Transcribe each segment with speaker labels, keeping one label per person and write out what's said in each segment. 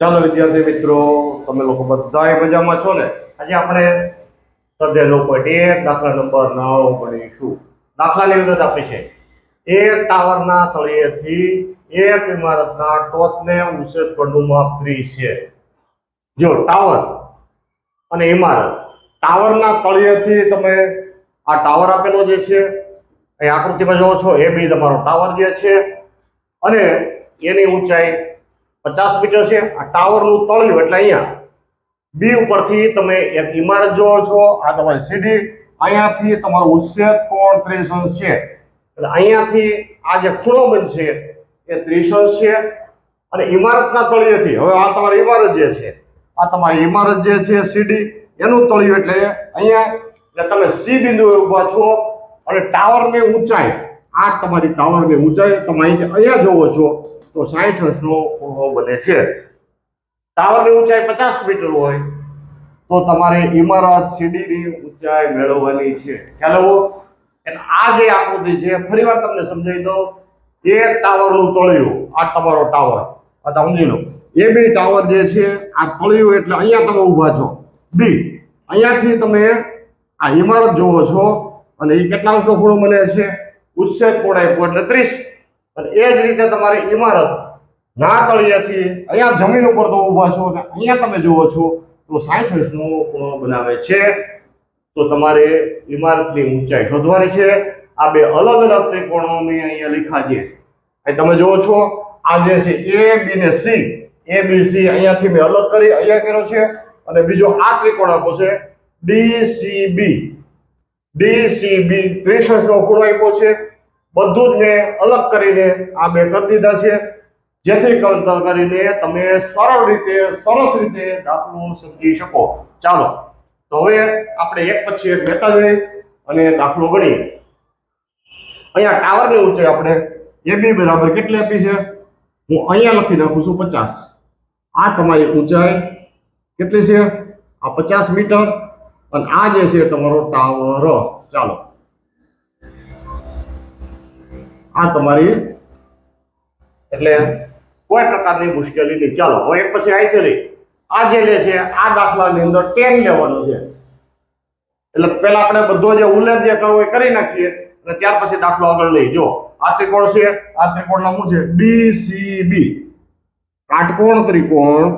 Speaker 1: ચાલો વિદ્યાર્થી મિત્રો, તમે લોકો બધા મજામાં છો ને? આજે આપણે સ્વાધ્યાય લોકો એક, દાખલા નંબર નવ દાખલા દાખલાની વિગત આપી છે. એક ટાવરના તળિયેથી એક ઇમારતના ટોચને ઉછેદ પડનું માપ ત્રીસ છે. જો ટાવર અને ઇમારત, ટાવરના તળિયેથી તમે આ ટાવર આપેલો જે છે, અહીં આકૃતિમાં જોવો છો, એ બી તમારો ટાવર જે છે. અને એની ઊંચાઈ પચાસ મીટર છે, આ ટાવરનું તળિયું એટલે અહીંયા બી ઉપરથી તમે એક ઇમારત જોવો છો, આ તમારી સીડી અહીંયાથી તમારો ઉચ્છેદ કોણ ત્રીસ અંશ છે. એટલે અહીંયાથી આ જે ખૂણો બનશે, એ ત્રીસ અંશ છે, અને ઇમારતના તળિયેથી, હવે આ તમારી ઇમારત જે છે, આ તમારી ઇમારત જે છે સીડી એનું તળિયું એટલે અહીંયા, એટલે તમે સી બિંદુએ ઊભા છો, અને ટાવરની ઊંચાઈ, આ તમારી ટાવરની ઊંચાઈ, તમે અહીંથી અહીંયા જોવો છો તો સાઠ વર્ષનો ખૂણો બને છે. ટાવરની ઊંચાઈ પચાસ મીટર હોય તો તમારે ઇમારત સીડીની ઊંચાઈ મેળવવાની છે. ખ્યાલ આવો? એટલે આ જે આકૃતિ છે ફરીવાર તમને સમજાવી દઉં એક ટાવરનું તળિયું, આ તમારો ટાવર. આ સમજી લો. એ બી ટાવર જે છે, આ તળિયું એટલે અહીંયા તમે ઊભા છો. બી, અહીંયાથી તમે આ ઇમારત જોવો છો અને એ કેટલા અંશનો ખૂણો બને છે? ઉચ્છેદ ખૂણા એટલે ત્રીસ. અને એ જ રીતે તમારી ઇમારત ના તળિયેથી અહીંયા જમીન ઉપર તો ઊભા છો અને અહીંયા તમે જુઓ છો તો સાઠ અંશનો ખૂણો બનાવે છે. તો તમારે ઇમારતની ઊંચાઈ શોધવાની છે. આ બે અલગ અલગ ત્રિકોણો મેં અહીંયા લખ્યા છે. તમે જુઓ છો, આ જે છે એ, બી ને સી. એ, બી, સી અહીંયાથી મેં અલગ કરી, અહીંયા કર્યો છે. અને બીજો આ ત્રિકોણ આપો છે, D, C, B. D, C, B ત્રીસ અંશનો ખૂણો આપ્યો છે. બધું જ મેં અલગ કરીને આ બે કરી દીધા છે. જેથી કર- કરીને તમે સરળ રીતે, સરસ રીતે દાખલો સમજી શકો. ચાલો, તો હવે આપણે એક પછી એક લેતા જઈએ અને દાખલો ગણીએ. અહીંયા ટાવરની ઊંચાઈ આપણે. એ બી બરાબર કેટલી આપી છે? હું અહીંયા લખી નાખું છું પચાસ. આ તમારી ઊંચાઈ કેટલી છે? આ પચાસ મીટર. અને આ જે છે તમારો ટાવર. ચાલો. આ તમારી એટલે કોઈ પ્રકારની મુશ્કેલી નહીં. ચાલો, હવે પછી આવી ચલી આ જે લે છે, આ દાખલાની અંદર ટેન લેવાનું છે. એટલે પહેલા આપણે બધો જે ઉલ્લેખ જે કરવો એ કરી નાખીએ અને ત્યાર પછી દાખલો આગળ લઈ જો, આ ત્રિકોણ છે, આ ત્રિકોણનું શું છે? ડી સી બી કાટકોણ ત્રિકોણ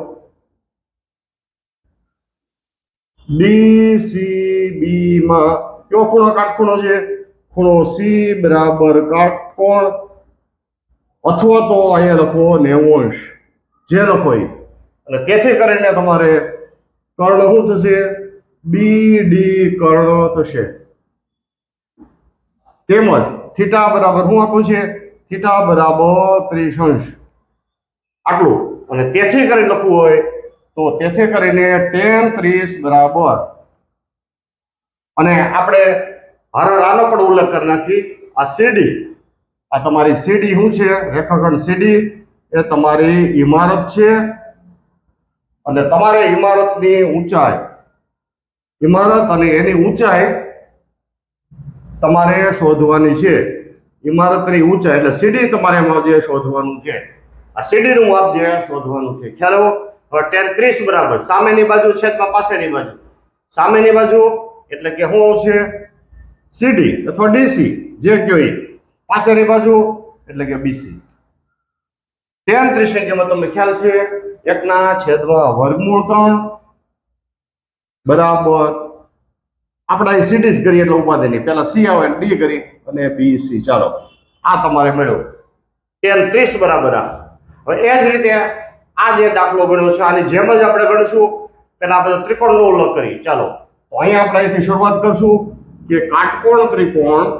Speaker 1: ડી સી બી માં કયો ખૂણો કાટખૂણો છે? ખૂણો સી બરાબર કાટકોણ અથવા તો અહીંયા લખો નેવોંશ. જે લખો એ. અને તેથી કરીને તમારે કર્ણ શું થશે? બી ડી કર્ણ થશે. તેમજ થીટા બરાબર શું આપ્યું છે? થીટા બરાબર ત્રીસ અંશ આટલું. અને તેથી કરી લખવું હોય તો તેથી કરીને ટેન ત્રીસ બરાબર. અને આપણે હરણ આનો પણ ઉલ્લેખ કરી નાખી. આ સીડી આ તમારી સીડી શું છે? રેખાખંડ સીડી એ તમારી ઇમારત છે. અને તમારે ઇમારતની ઊંચાઈ, ઇમારત અને એની ઊંચાઈ તમારે શોધવાની છે. ઇમારતની ઊંચાઈ, એટલે સીડી તમારે એમાં જે શોધવાનું છે. આ સીડીનું માપ જે શોધવાનું છે. ખ્યાલ આવો? હવે ટેન ત્રીસ બરાબર. સામેની બાજુ, છેદમાં પાસેની બાજુ. સામેની બાજુ એટલે કે શું છે સીડી અથવા ડીસી, જે કયો પાછળની બાજુ, એટલે કે બીસી. ટેન ત્રીસની કિંમત તમને ખ્યાલ છે, એકના છેદમાં વર્ગમૂળ ત્રણ, બરાબર. આપણે અહીં સીડી કરીએ એટલે ઉપાધિ નહીં. પહેલા સી આવે ડી કરી, અને બી સી ચાલો, આ તમારે મળ્યું. ટેન ત્રીસ બરાબર આ. હવે એ જ રીતે આ જે દાખલો ગણ્યો છે, આની જેમ જ આપણે ગણીશું. પેલા આપણે ત્રિકોણનો ઉલ્લેખ કરી ચાલો, તો અહીંયા આપણે અહીંથી શરૂઆત કરશું. કે કાટકોણ ત્રિકોણ?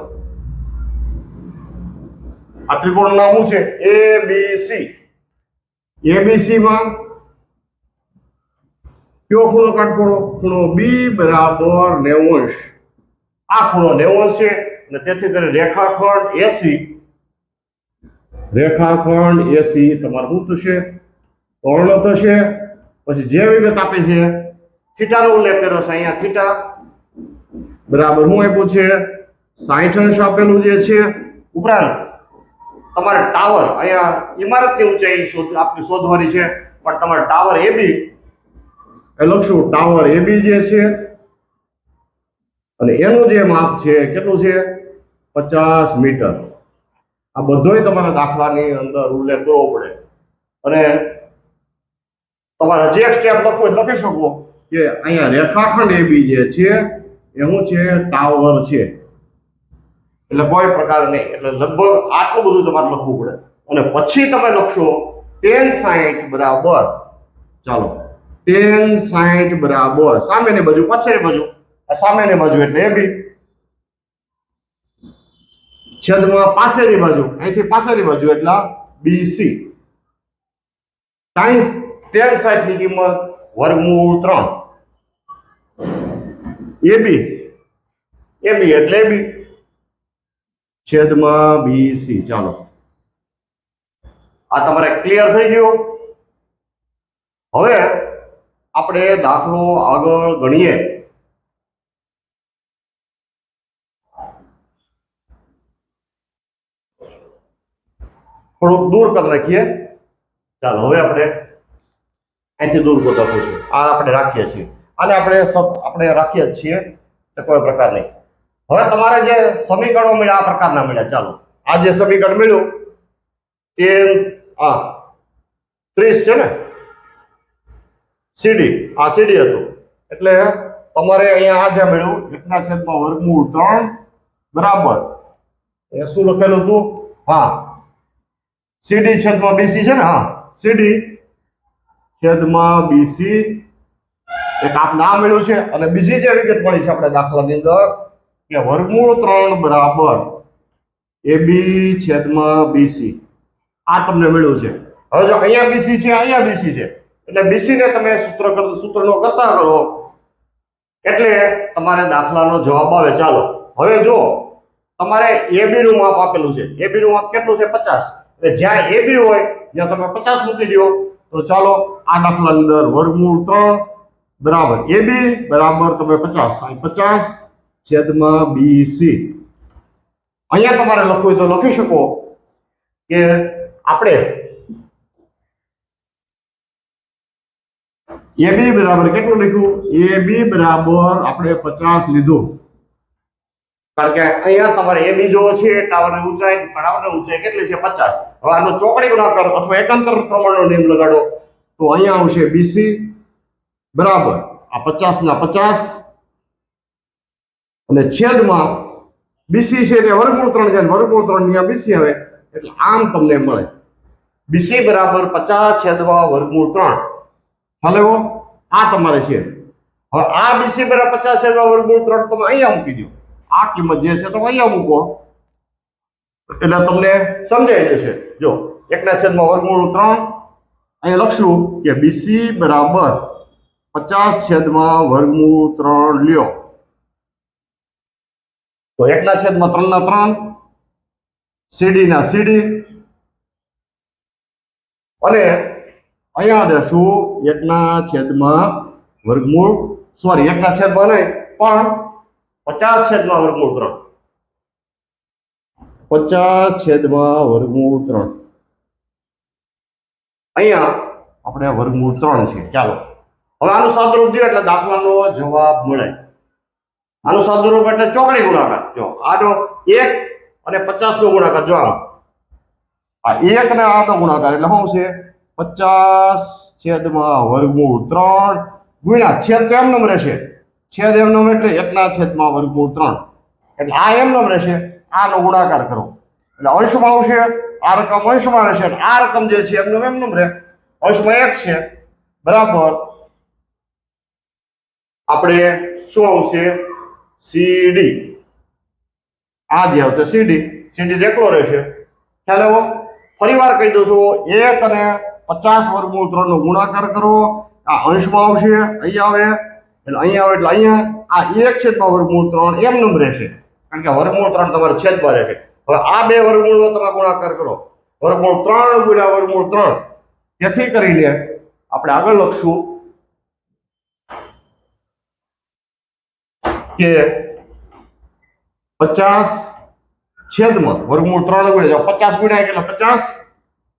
Speaker 1: આ ત્રિકોણ નામ શું છે? એ બી સી એ બી સી માં કયો ખૂણો કાટકોણો? ખૂણો બી બરાબર નેવું આ ખૂણો નેવું છે અને તેથી કરી રેખાખંડ એસી રેખાખંડ એસી તમારું શું થશે? કર્ણ થશે. પછી જે વિગત આપે છે, થીટાનો ઉલ્લેખ કર્યો છે અહીંયા થીટા. બરાબર, હું આપ્યું છે સાઠ અંશ આપેલું જે છે, ઉપરાંત તમારે ટાવર, અહીંયા ઇમારતની ઊંચાઈ શોધ આપણી શોધવાની છે, પણ તમારે ટાવર એ બી એ લખશું, ટાવર એ બી જે છે, અને એનું જે માપ છે, કેટલું છે? પચાસ મીટર. આ બધોય તમારા દાખલાની અંદર ઉલ્લેખ કરવો પડે. અને તમારે જે સ્ટેપ લખવું લખી શકો કે અહીંયા રેખાખંડ એ બી જે છે એ શું છે, ટાવર છે. એટલે કોઈ પ્રકાર નહીં. એટલે લગભગ આટલું બધું તમારે લખવું પડે. અને પછી તમે લખશો, ટેન સાઈઠ બરાબર. ચાલો. ટેન સાઈઠ બરાબર. સામેની બાજુ, પછીની બાજુ. આ સામેની બાજુ એટલે એ બી. છેદમાં પાસેની બાજુ. અહીંથી પાસેની બાજુ એટલે બીસી સાઈન્સ ટેન સાઈઠની કિંમત વર્ગમૂળ ત્રણ. એ બી. એ બી એટલે બી. છેદમાં બીસી ચાલો. આ તમારે ક્લિયર થઈ ગયું? હવે આપણે દાખલો આગળ ગણીએ. થોડુંક દૂર કરી નાખીએ. ચાલો, હવે આપણે અહીંથી દૂર કરતા પૂછું આ આપણે રાખીએ છીએ. આને આપણે આપણે રાખીએ જ છીએ એટલે કોઈ પ્રકાર નહીં. હવે તમારે જે સમીકરણો મળ્યા, આ પ્રકારના મળ્યા. ચાલો. આ જે સમીકરણ મળ્યું, એ આ ત્રીસ છે ને? સીડી. આ સીડી હતું. એટલે તમારે અહીંયા આ જે મળ્યું, એકના છેદમાં વર્ગમૂળ ત્રણ બરાબર. એ શું લખેલું હતું? હા. સીડી છેદમાં બીસી છે ને? હા. સીડી છેદમાં બીસી એક આપ આ મળ્યું છે અને બીજી જે વિગત મળી છે આપણે દાખલાની અંદર, કે વર્ગમૂળ ત્રણ બરાબર એ બી છેદમાં બીસી આ તમને મળ્યું છે. હવે જો અહીંયા બીસી છે, અહીંયા બીસી છે, એટલે બીસી ને તમે સૂત્ર સૂત્રનો કરતા કરો. એટલે તમારે દાખલાનો જવાબ આવે. ચાલો, હવે જો તમારે એબી નું માપ આપેલું છે. એબી નું માપ કેટલું છે? પચાસ. એટલે જ્યાં એબી હોય, ત્યાં તમે પચાસ મૂકી દો. તો ચાલો, આ દાખલાની અંદર વર્ગમૂળ ત્રણ બરાબર. એ બી બરાબર તમે પચાસ. પચાસ છેદમાં બીસી અહીંયા તમારે લખવું હોય તો લખી શકો કે આપણે એ બી બરાબર કેટલું લખ્યું? એ બી બરાબર આપણે પચાસ લીધું. કારણ કે અહીંયા તમારે એ બી જોવો છે, ટાવરની ઊંચાઈ ટાવરની ઊંચાઈ કેટલી છે? પચાસ. હવે આનો ચોકડી ગુણાકાર અથવા એકાંતર પ્રમાણનો નિયમ લગાડો. તો અહીંયા આવશે બીસી બરાબર. આ પચાસ ના પચાસ. અને છેદમાં બીસી છે એટલે વર્ગમૂળ ત્રણ છે વર્ગમૂળ ત્રણની બીસી આવે, એટલે આમ તમને મળે. બીસી બરાબર પચાસ છેદમાં વર્ગમૂળ ત્રણ. હાલે? આ તમારે છે. હવે આ બીસી બરાબર પચાસ છેદમાં વર્ગમૂળ ત્રણ તમે અહીંયા મૂકી દો. આ કિંમત જે છે તમે અહીંયા મૂકો. એટલે તમને સમજાઈ જશે. જો, એકના છેદમાં વર્ગમૂળ ત્રણ, અહીંયા લખશું કે બીસી બરાબર પચાસ છેદમાં વર્ગમૂળ ત્રણ લ્યો. તો એકના છેદમાં ત્રણ ના ત્રણ, સીડી ના સીડી. અને અહીંયા દેશું એકના છેદમાં વર્ગમૂળ, સોરી, એકના છેદમાં નહીં, પણ પચાસ છેદમાં વર્ગમૂળ ત્રણ. પચાસ છેદમાં વર્ગમૂળ ત્રણ. અહીંયા આપણે વર્ગમૂળ ત્રણ છે. ચાલો. હવે આનું સાદુરૂપ દો એટલે દાખલાનો જવાબ મળે. આનું સાદુરૂપ એટલે ચોકડી ગુણાકાર. જો આનો એક અને પચાસ નો ગુણાકાર, જો આ એક ને આનો ગુણાકાર એટલે શું છે? પચાસ છેદમાં વર્ગમૂળ ત્રણ ગુણ્યા છેદ તો એમનો રહેશે. છેદ એમનો એટલે એકના છેદમાં વર્ગમૂળ ત્રણ. એટલે આ એમનો રહેશે. આનો ગુણાકાર કરો. એટલે અંશમાં આવશે, આ રકમ અંશમાં રહેશે આ રકમ જે છે એમનો એમનો રહે. અંશમાં એક છે. બરાબર. આપણે શું આવશે? સીડી આ જે આવશે સીડી સીડી એકલો રહેશે. ખ્યાલ આવો? ફરી વાર કહી દઉં છું, એક અને પચાસ વર્ગમૂળ ત્રણ નો ગુણાકાર કરો. આ અંશમાં આવશે અહીંયા આવે, એટલે અહીંયા આવે, એટલે અહીંયા. આ એક છેદમાં વર્ગમૂળ ત્રણ એમ નંબર રહેશે. કારણ કે વર્ગમૂળ ત્રણ તમારે છેદમાં રહેશે. હવે આ બે વર્ગમૂળનો તમે ગુણાકાર કરો. વર્ગમૂળ ત્રણ ગુણ્યા વર્ગમૂળ ત્રણ. તેથી કરીને આપણે આગળ લખશું. કે પચાસ છેદમાં વર્ગમૂળ ત્રણ ગુણ્યા પચાસ ગુણ્યા એટલે પચાસ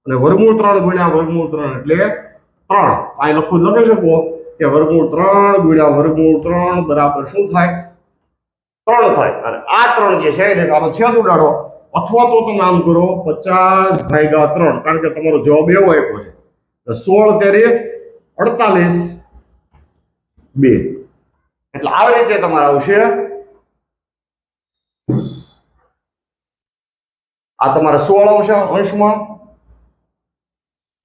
Speaker 1: અને વર્ગમૂળ ત્રણ ગુણ્યા વર્ગમૂળ ત્રણ એટલે ત્રણ. આ લખું લખી શકો. કે વર્ગમૂળ ત્રણ ગુણ્યા વર્ગમૂળ ત્રણ બરાબર શું થાય? ત્રણ થાય. અને આ ત્રણ જે છે એને આનો છેદ ઉડાડો. અથવા તો તમે આમ કરો પચાસ ભાગ્યા ત્રણ. કારણ કે તમારો જવાબ એવો આપ્યો છે. સોળ તેરી અડતાલીસ બે. એટલે આવી રીતે તમારે આવશે. આ તમારે સોળ આવશે અંશમાં.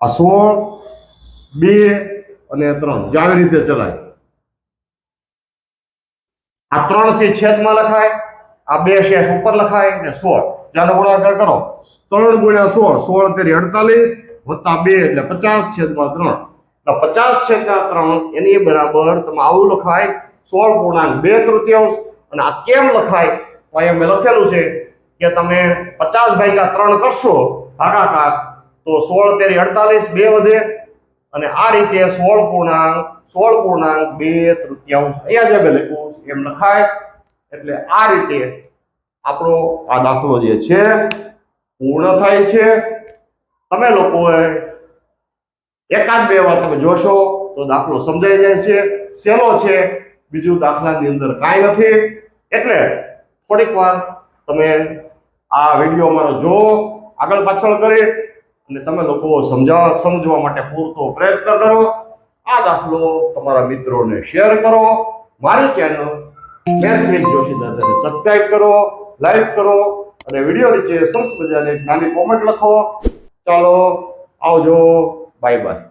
Speaker 1: આ સોળ, બે અને ત્રણ. જે આવી રીતે ચલાય. આ ત્રણ છે છેદમાં લખાય, આ બે શેષ ઉપર લખાય, ને સોળ. ચાલો ગુણાકાર કરો. ત્રણ ગુણ્યા સોળ સોળ તેરી અડતાલીસ, વત્તા બે એટલે પચાસ છેદમાં ત્રણ. એટલે પચાસ છેદના ત્રણ, એની બરાબર તમે આવું લખાય સોળ પૂર્ણાંક, બે તૃતીયાંશ, અને આ કેમ લખાય? તો અહીંયા મેં લખેલું છે કે તમે પચાસ ભાગ્યા ત્રણ કરશો ભાગાકાર, તો સોળ તેરી અડતાલીસ, બે વધે, અને આ રીતે સોળ પૂર્ણાંક સોળ પૂર્ણાંક, બે તૃતીયાંશ. અહીંયા જે મેં લખ્યું એમ લખાય. એટલે આ રીતે આપણો આ દાખલો જે છે, પૂર્ણ થાય છે. તમે લોકોએ એકાદ બે વાર તમે જોશો તો દાખલો સમજાઈ જાય છે. સહેલો છે બીજું દાખલાની અંદર કાંઈ નથી. એટલે થોડીક વાર તમે આ વીડિયો મારો જો આગળ પાછળ કરી અને તમે લોકો સમજાવવા સમજવા માટે પૂરતો પ્રયત્ન કરો. આ દાખલો તમારા મિત્રોને શેર કરો. મારી ચેનલ મેસ વિથ જોશી દાદાને સબસ્ક્રાઇબ કરો લાઈક કરો અને વીડિયો નીચે સરસ મજાની નાની કોમેન્ટ લખો. ચાલો, આવજો. Bye bye